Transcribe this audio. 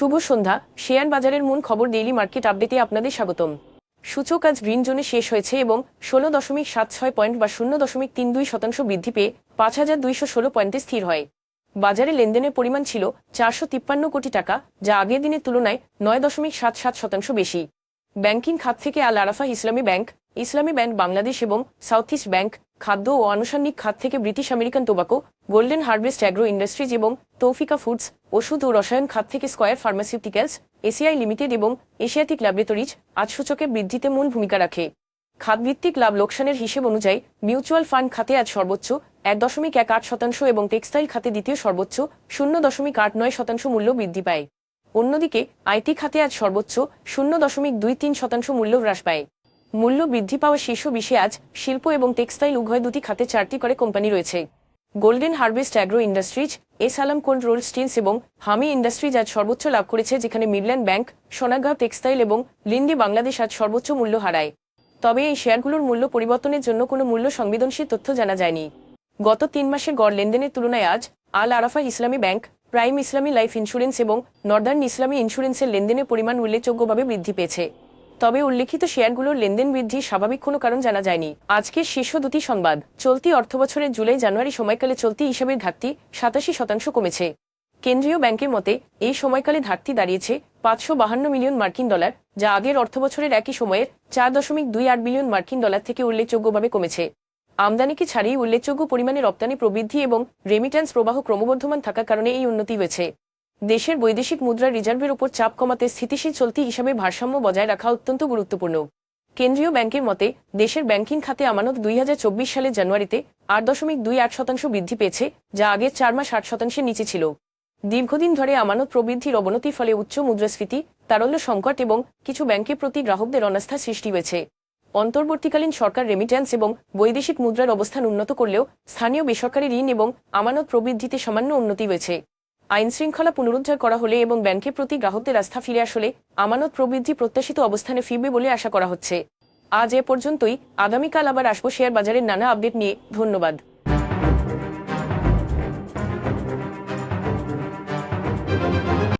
শুভ সন্ধ্যা। Share বাজারের মূল খবর ডেইলি মার্কেট আপডেটে আপনাদের স্বাগতম। সূচক আজ গ্রিন জোনে শেষ হয়েছে এবং ষোলো দশমিক সাত ছয় পয়েন্ট বা শূন্য দশমিক তিন দুই শতাংশ বৃদ্ধি পেয়ে পাঁচ হাজার দুইশো ষোলো পয়েন্টে স্থির হয়। বাজারে লেনদেনের পরিমাণ ছিল চারশো তিপ্পান্ন কোটি টাকা, যা আগের দিনের তুলনায় নয় দশমিক সাত সাত শতাংশ বেশি। ব্যাংকিং খাত থেকে আল আরাফা ইসলামী ব্যাংক ইসলামী ব্যাংক বাংলাদেশ এবং সাউথ ইস্ট ব্যাংক খাদ্য ও আনুষঙ্গিক খাত থেকে British American Tobacco, Golden Harvest Agro Industries এবং তৌফিকা ফুডস, ওষুধ ও রসায়ন খাত থেকে স্কয়ার ফার্মাসিউটিক্যালস, এসিআই লিমিটেড এবং এশিয়াটিক ল্যাবরেটরিজ আজ সূচকে বৃদ্ধিতে মূল ভূমিকা রাখে। খাতভিত্তিক লাভ লোকসানের হিসেব অনুযায়ী, মিউচুয়াল ফান্ড খাতে আজ সর্বোচ্চ এক দশমিক এক আট শতাংশ এবং টেক্সটাইল খাতে দ্বিতীয় সর্বোচ্চ শূন্য দশমিক আট নয় শতাংশ মূল্য বৃদ্ধি পায়। অন্যদিকে, আইটি খাতে আজ সর্বোচ্চ শূন্য দশমিক দুই তিন শতাংশ মূল্য হ্রাস পায়। মূল্য বৃদ্ধি পাওয়া শীর্ষ বিশে আজ শিল্প এবং টেক্সটাইল উভয় দুটি খাতে চারটি করে কোম্পানি রয়েছে। Golden harvest agro industries, S Alam cold roll steels এবং হামি ইন্ডাস্ট্রিজ আজ সর্বোচ্চ লাভ করেছে, যেখানে মিডল্যান্ড ব্যাংক সোনাগাঁও টেক্সটাইল এবং লিন্ডি বাংলাদেশ আজ সর্বোচ্চ মূল্য হারায়। তবে এই শেয়ারগুলোর মূল্য পরিবর্তনের জন্য কোনো মূল্য সংবেদনশীল তথ্য জানা যায়নি। গত তিন মাসের গড় লেনদেনের তুলনায় আজ Al Arafah Islami bank, prime Islami life insurance এবং নর্দার্ন ইসলামী ইন্স্যুরেন্সের লেনদেনের পরিমাণ উল্লেখযোগ্যভাবে বৃদ্ধি পেয়েছে। তবে উল্লেখিত শেয়ারগুলোর লেনদেন বৃদ্ধির স্বাভাবিক কোনো কারণ জানা যায়নি। আজকের শীর্ষ দুটি সংবাদ। চলতি অর্থবছরের জুলাই জানুয়ারি সময়কালে চলতি হিসাবের ঘাটতি সাতাশি শতাংশ কমেছে। কেন্দ্রীয় ব্যাংকের মতে, এই সময়কালে ঘাটতি দাঁড়িয়েছে পাঁচশো বাহান্ন মিলিয়ন মার্কিন ডলার, যা আগের অর্থবছরের একই সময়ের চার দশমিক দুই আট বিলিয়ন মার্কিন ডলার থেকে উল্লেখযোগ্যভাবে কমেছে। আমদানিকে ছাড়িয়ে উল্লেখযোগ্য পরিমাণে রপ্তানি প্রবৃদ্ধি এবং রেমিট্যান্স প্রবাহ ক্রমবর্ধমান থাকার কারণে এই উন্নতি হয়েছে। দেশের বৈদেশিক মুদ্রা রিজার্ভের উপর চাপ কমাতে স্থিতিশীল চলতি হিসাবে ভারসাম্য বজায় রাখা অত্যন্ত গুরুত্বপূর্ণ। কেন্দ্রীয় ব্যাংকের মতে, দেশের ব্যাংকিং খাতে আমানত দুই হাজার চব্বিশ সালের জানুয়ারিতে আট দশমিক দুই আট শতাংশ বৃদ্ধি পেয়েছে, যা আগের চার মাস আট শতাংশের নিচে ছিল। দীর্ঘদিন ধরে আমানত প্রবৃদ্ধির অবনতির ফলে উচ্চ মুদ্রাস্ফীতি, তারল্য সংকট এবং কিছু ব্যাংকের প্রতি গ্রাহকদের অনাস্থা সৃষ্টি হয়েছে। অন্তর্বর্তীকালীন সরকার রেমিট্যান্স এবং বৈদেশিক মুদ্রার অবস্থান উন্নত করলেও স্থানীয় বেসরকারি ঋণ এবং আমানত প্রবৃদ্ধিতে সামান্য উন্নতি হয়েছে। আইন শৃঙ্খলা পুনরুদ্ধার করা হলে এবং ব্যাংকের প্রতি গ্রাহকদের আস্থা ফিরে আসলে আমানত প্রবৃদ্ধি প্রত্যাশিত অবস্থানে ফিরবে বলে আশা করা হচ্ছে। আজ এ পর্যন্তই। আগামীকাল আবার আসব শেয়ার বাজারের নানা আপডেট নিয়ে। ধন্যবাদ।